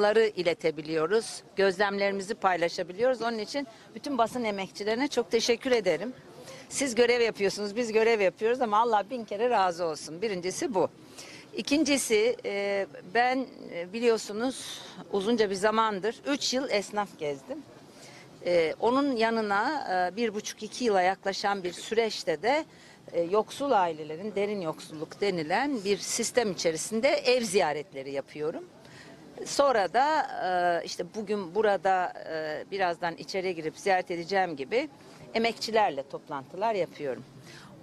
ları iletebiliyoruz. Gözlemlerimizi paylaşabiliyoruz. Onun için bütün basın emekçilerine çok teşekkür ederim. Siz görev yapıyorsunuz, biz görev yapıyoruz ama Allah bin kere razı olsun. Birincisi bu. İkincisi e, ben e, biliyorsunuz uzunca bir zamandır 3 yıl esnaf gezdim. Ee, onun yanına e, bir buçuk iki yıla yaklaşan bir süreçte de e, yoksul ailelerin derin yoksulluk denilen bir sistem içerisinde ev ziyaretleri yapıyorum. Sonra da işte bugün burada birazdan içeriye girip ziyaret edeceğim gibi emekçilerle toplantılar yapıyorum.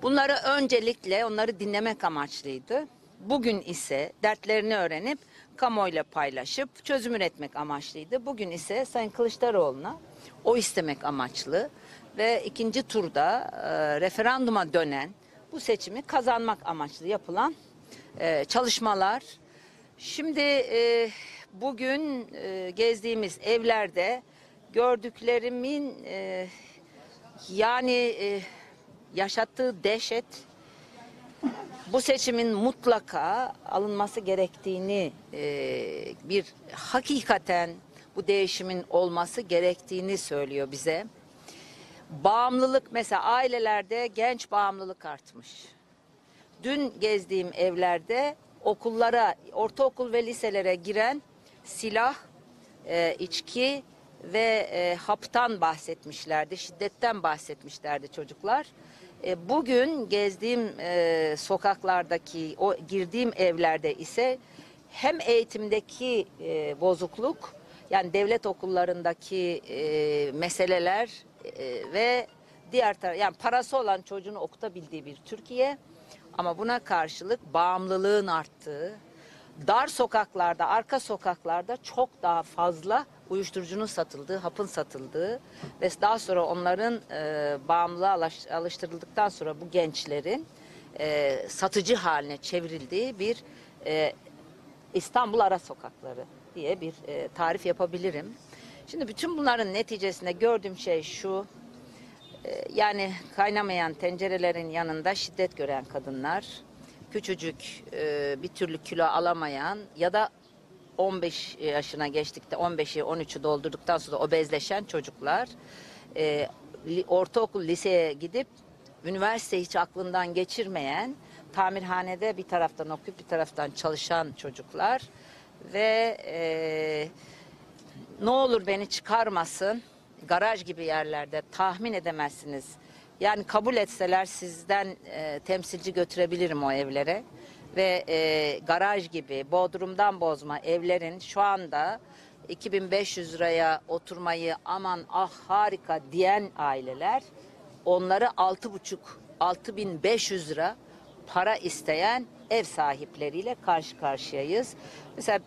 Bunları öncelikle onları dinlemek amaçlıydı. Bugün ise dertlerini öğrenip kamuoyuyla paylaşıp çözüm üretmek amaçlıydı. Bugün ise Sayın Kılıçdaroğlu'na o istemek amaçlı ve ikinci turda referanduma dönen bu seçimi kazanmak amaçlı yapılan çalışmalar. Şimdi bugün e, gezdiğimiz evlerde gördüklerimin e, yani e, yaşattığı dehşet bu seçimin mutlaka alınması gerektiğini e, bir hakikaten bu değişimin olması gerektiğini söylüyor bize. Bağımlılık mesela ailelerde genç bağımlılık artmış. Dün gezdiğim evlerde okullara, ortaokul ve liselere giren silah, e, içki ve e, haptan bahsetmişlerdi, şiddetten bahsetmişlerdi çocuklar. E, bugün gezdiğim e, sokaklardaki, o girdiğim evlerde ise hem eğitimdeki e, bozukluk, yani devlet okullarındaki e, meseleler e, ve diğer taraf, yani parası olan çocuğunu okutabildiği bir Türkiye ama buna karşılık bağımlılığın arttığı, dar sokaklarda, arka sokaklarda çok daha fazla uyuşturucunun satıldığı, hapın satıldığı ve daha sonra onların e, bağımlılığa alış- alıştırıldıktan sonra bu gençlerin e, satıcı haline çevrildiği bir e, İstanbul ara sokakları diye bir e, tarif yapabilirim. Şimdi bütün bunların neticesinde gördüğüm şey şu. e, yani kaynamayan tencerelerin yanında şiddet gören kadınlar, küçücük e, bir türlü kilo alamayan ya da 15 yaşına geçtikte 15'i 13'ü doldurduktan sonra obezleşen çocuklar, e, ortaokul liseye gidip üniversite hiç aklından geçirmeyen, tamirhanede bir taraftan okuyup bir taraftan çalışan çocuklar ve e, ne olur beni çıkarmasın garaj gibi yerlerde tahmin edemezsiniz. Yani kabul etseler sizden e, temsilci götürebilirim o evlere ve e, garaj gibi bodrumdan bozma evlerin şu anda 2500 liraya oturmayı aman ah harika diyen aileler onları 6,5 6500 lira para isteyen ev sahipleriyle karşı karşıyayız. Mesela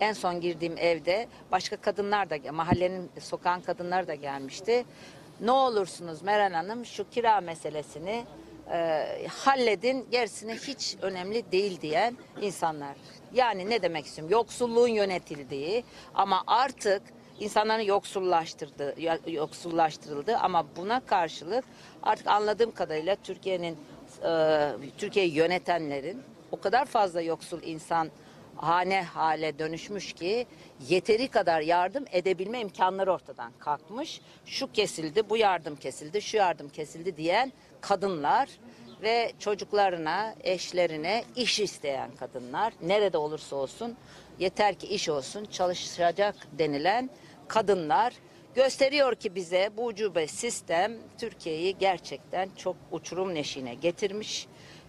en son girdiğim evde başka kadınlar da mahallenin sokağın kadınları da gelmişti. Ne olursunuz Meral Hanım şu kira meselesini e, halledin. Gerisini hiç önemli değil diyen insanlar. Yani ne demek istiyorum? Yoksulluğun yönetildiği ama artık insanların yoksullaştırdığı, yoksullaştırıldı. Ama buna karşılık artık anladığım kadarıyla Türkiye'nin e, Türkiye'yi yönetenlerin o kadar fazla yoksul insan hane hale dönüşmüş ki yeteri kadar yardım edebilme imkanları ortadan kalkmış. Şu kesildi, bu yardım kesildi, şu yardım kesildi diyen kadınlar ve çocuklarına, eşlerine iş isteyen kadınlar nerede olursa olsun yeter ki iş olsun çalışacak denilen kadınlar gösteriyor ki bize bu ucube sistem Türkiye'yi gerçekten çok uçurum neşine getirmiş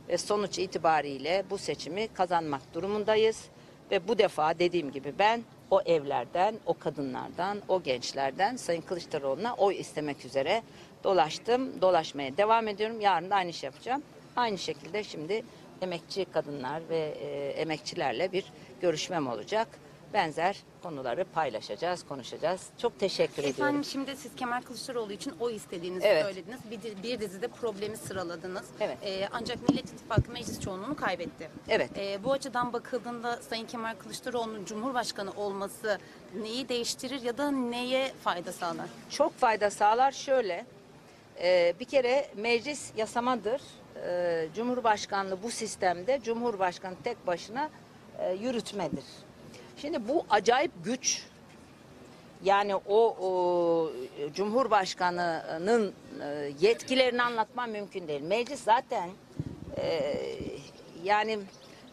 ve sonuç itibariyle bu seçimi kazanmak durumundayız ve bu defa dediğim gibi ben o evlerden, o kadınlardan, o gençlerden Sayın Kılıçdaroğlu'na oy istemek üzere dolaştım, dolaşmaya devam ediyorum. Yarın da aynı iş yapacağım. Aynı şekilde şimdi emekçi kadınlar ve e, emekçilerle bir görüşmem olacak. Benzer konuları paylaşacağız, konuşacağız. Çok teşekkür ediyorum. Efendim şimdi siz Kemal Kılıçdaroğlu için oy istediğinizi Evet. söylediniz. Bir, bir dizide problemi sıraladınız. Evet. Ee, ancak Millet İttifakı meclis çoğunluğunu kaybetti. Evet. Ee, bu açıdan bakıldığında Sayın Kemal Kılıçdaroğlu'nun Cumhurbaşkanı olması neyi değiştirir ya da neye fayda sağlar? çok fayda sağlar. Şöyle, e, bir kere meclis yasamadır. E, Cumhurbaşkanlığı bu sistemde Cumhurbaşkanı tek başına e, yürütmedir. Şimdi bu acayip güç yani o, o Cumhurbaşkanı'nın e, yetkilerini anlatmam mümkün değil. Meclis zaten e, yani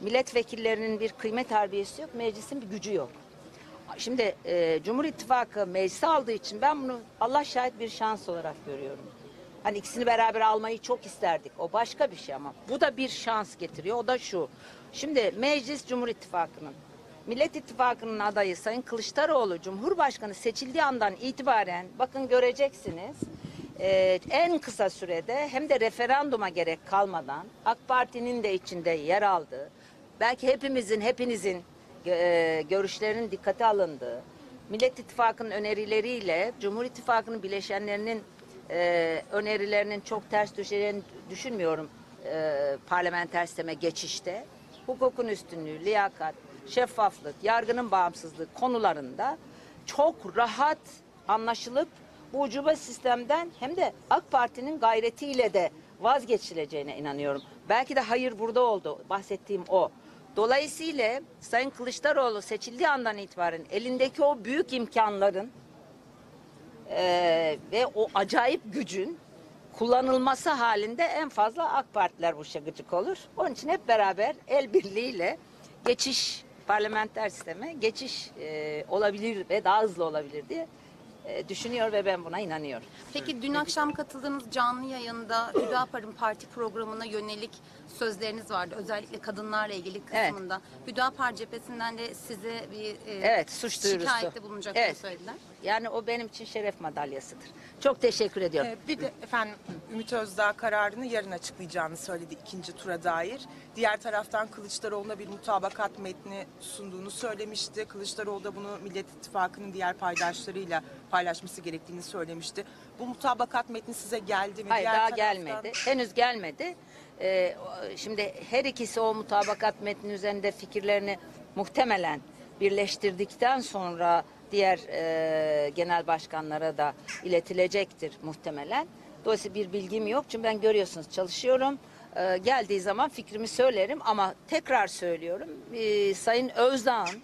milletvekillerinin bir kıymet harbiyesi yok, meclisin bir gücü yok. Şimdi e, Cumhur İttifakı meclise aldığı için ben bunu Allah şahit bir şans olarak görüyorum. Hani ikisini beraber almayı çok isterdik. O başka bir şey ama bu da bir şans getiriyor. O da şu. Şimdi meclis Cumhur İttifakı'nın Millet İttifakı'nın adayı Sayın Kılıçdaroğlu Cumhurbaşkanı seçildiği andan itibaren bakın göreceksiniz e, en kısa sürede hem de referanduma gerek kalmadan AK Parti'nin de içinde yer aldığı belki hepimizin hepinizin e, görüşlerinin dikkate alındığı Millet İttifakı'nın önerileriyle Cumhur İttifakı'nın bileşenlerinin e, önerilerinin çok ters düşeceğini düşünmüyorum e, parlamenter sisteme geçişte. Hukukun üstünlüğü, liyakat, şeffaflık, yargının bağımsızlığı konularında çok rahat anlaşılıp bu ucube sistemden hem de AK Parti'nin gayretiyle de vazgeçileceğine inanıyorum. Belki de hayır burada oldu. Bahsettiğim o. Dolayısıyla Sayın Kılıçdaroğlu seçildiği andan itibaren elindeki o büyük imkanların eee, ve o acayip gücün kullanılması halinde en fazla AK Partiler bu işe olur. Onun için hep beraber el birliğiyle geçiş parlamenter sisteme geçiş eee, olabilir ve daha hızlı olabilir diye eee, düşünüyor ve ben buna inanıyorum. Peki dün akşam katıldığınız canlı yayında Hüdapar'ın parti programına yönelik sözleriniz vardı. Özellikle kadınlarla ilgili Evet. kısmında. Hüdapar cephesinden de size bir e, Evet, suç duyurusu. şikayette bulunacaklarını Evet. söylediler. Yani o benim için şeref madalyasıdır. Çok teşekkür ediyorum. Ee, Bir de efendim Ümit Özdağ kararını yarın açıklayacağını söyledi ikinci tura dair. Diğer taraftan Kılıçdaroğlu'na bir mutabakat metni sunduğunu söylemişti. Kılıçdaroğlu da bunu Millet İttifakı'nın diğer paydaşlarıyla paylaşması gerektiğini söylemişti. Bu mutabakat metni size geldi mi? Hayır Diğer daha taraftan- gelmedi. Henüz gelmedi. Ee, şimdi her ikisi o mutabakat metni üzerinde fikirlerini muhtemelen birleştirdikten sonra diğer e, genel başkanlara da iletilecektir muhtemelen. Dolayısıyla bir bilgim yok. Çünkü ben görüyorsunuz çalışıyorum. Ee, geldiği zaman fikrimi söylerim ama tekrar söylüyorum. Ee, Sayın Özdağ'ın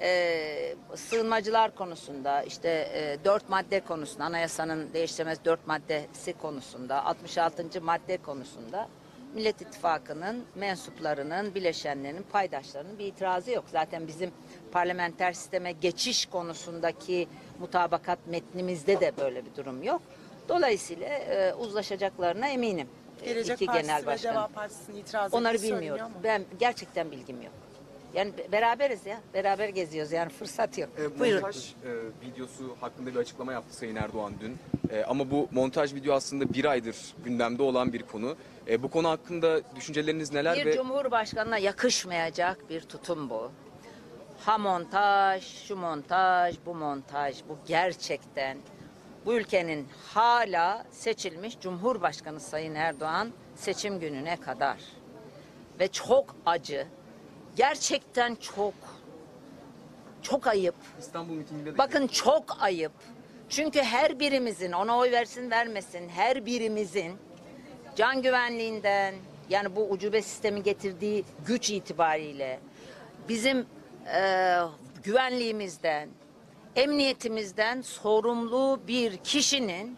e, sığınmacılar konusunda işte e, dört madde konusunda anayasanın değiştirmez dört maddesi konusunda 66. madde konusunda Millet İttifakı'nın mensuplarının, bileşenlerinin, paydaşlarının bir itirazı yok. Zaten bizim parlamenter sisteme geçiş konusundaki mutabakat metnimizde de böyle bir durum yok. Dolayısıyla e, uzlaşacaklarına eminim. e, Gelecek iki Partisi genel ve başkan. Deva Partisi'nin itiraz Onları bilmiyorum. Ben gerçekten bilgim yok. Yani be- beraberiz ya. Beraber geziyoruz yani fırsat yok. E, Buyurun. montaj e, videosu hakkında bir açıklama yaptı Sayın Erdoğan dün. E, ama bu montaj video aslında bir aydır gündemde olan bir konu. E, bu konu hakkında düşünceleriniz neler Bir ve cumhurbaşkanına yakışmayacak bir tutum bu. Ha montaj, şu montaj, bu montaj, bu gerçekten bu ülkenin hala seçilmiş Cumhurbaşkanı Sayın Erdoğan seçim gününe kadar ve çok acı, gerçekten çok çok ayıp. İstanbul mitinginde de Bakın çok ayıp. Çünkü her birimizin ona oy versin vermesin her birimizin can güvenliğinden yani bu ucube sistemi getirdiği güç itibariyle bizim e, güvenliğimizden emniyetimizden sorumlu bir kişinin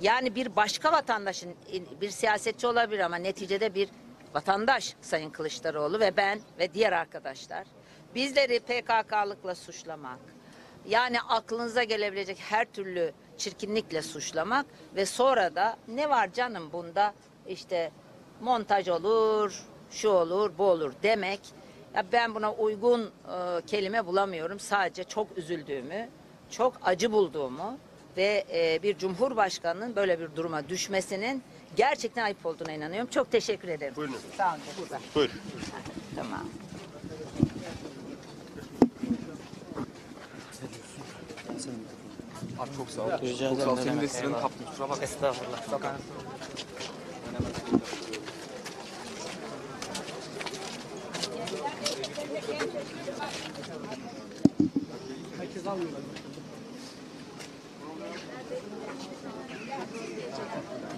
yani bir başka vatandaşın bir siyasetçi olabilir ama neticede bir vatandaş Sayın Kılıçdaroğlu ve ben ve diğer arkadaşlar bizleri PKK'lıkla suçlamak yani aklınıza gelebilecek her türlü çirkinlikle suçlamak ve sonra da ne var canım bunda işte montaj olur, şu olur, bu olur demek. Ya ben buna uygun e, kelime bulamıyorum. Sadece çok üzüldüğümü, çok acı bulduğumu ve e, bir cumhurbaşkanının böyle bir duruma düşmesinin gerçekten ayıp olduğuna inanıyorum. Çok teşekkür ederim. Buyurun. Sağ olun. Buyurun. Buyurun. Tamam. Abi çok sağ ol. Çok sağ ol. Senin de sırrını kaptım. Kusura bakma. Estağfurullah. Herkes almıyor.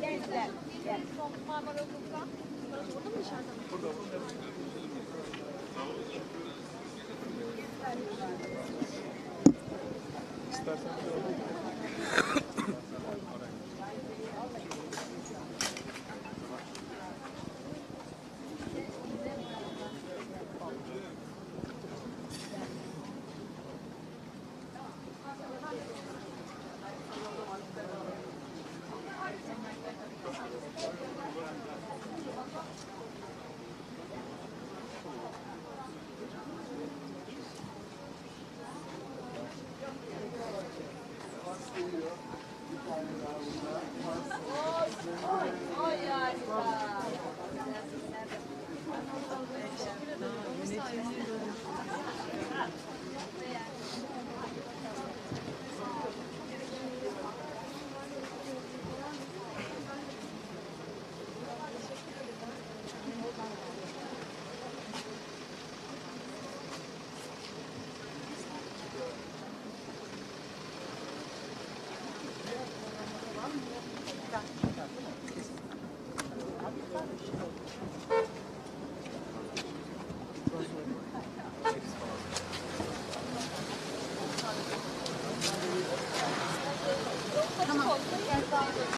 Gençler. Marmara Okul'dan. Orada mı dışarıda mı? Burada. İstersen